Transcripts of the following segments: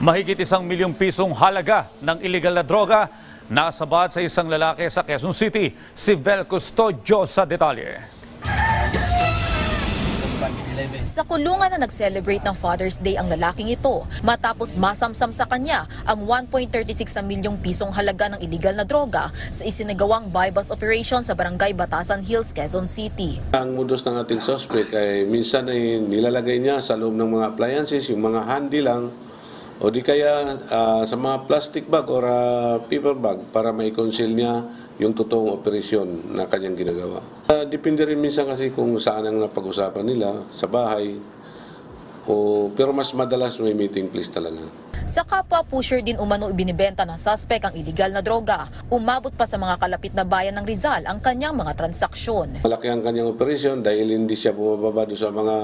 Mahigit isang milyong pisong halaga ng illegal na droga nasabat sa isang lalaki sa Quezon City. Si Vel Custodio sa detalye. Sa kulungan na nag-celebrate ng Father's Day ang lalaking ito matapos masamsam sa kanya ang 1.36 na milyong pisong halaga ng illegal na droga sa isinagawang buy-bust operation sa barangay Batasan Hills, Quezon City. Ang modus ng ating suspect ay minsan ay nilalagay niya sa loob ng mga appliances, yung mga handy lang, o di kaya ah, sa mga plastic bag or ah, paper bag para mai-conceal niya yung totoong operasyon na kanyang ginagawa. Ah, depende rin minsan kasi kung saan ang napag-usapan nila, sa bahay, o, pero mas madalas may meeting place talaga. Sa kapwa pusher din umano ibinibenta ng suspect ang illegal na droga. Umabot pa sa mga kalapit na bayan ng Rizal ang kanyang mga transaksyon. Malaki ang kanyang operasyon dahil hindi siya bumababa sa mga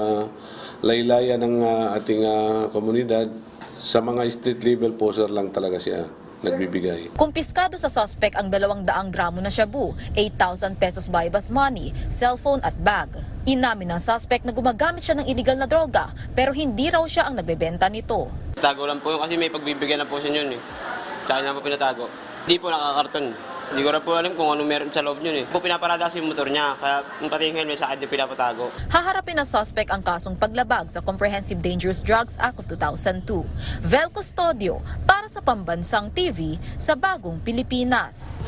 laylayan ng ah, ating ah, komunidad. Sa mga street level poser lang talaga siya nagbibigay. Kumpiskado sa suspect ang 200 gramo na shabu, 8,000 pesos buy-bust money, cellphone at bag. Inamin ng suspect na gumagamit siya ng illegal na droga pero hindi raw siya ang nagbebenta nito. Tago lang po yun kasi may pagbibigyan na po sa yun eh. Sa akin lang po pinatago. Hindi po nakakarton. Hindi ko na po alam kung ano meron sa loob yun eh. Po pinaparada yung motor niya, kaya yung pati yung helmet sa akin pinapatago. Haharapin ng suspect ang kasong paglabag sa Comprehensive Dangerous Drugs Act of 2002. Vel Custodio para sa Pambansang TV sa Bagong Pilipinas.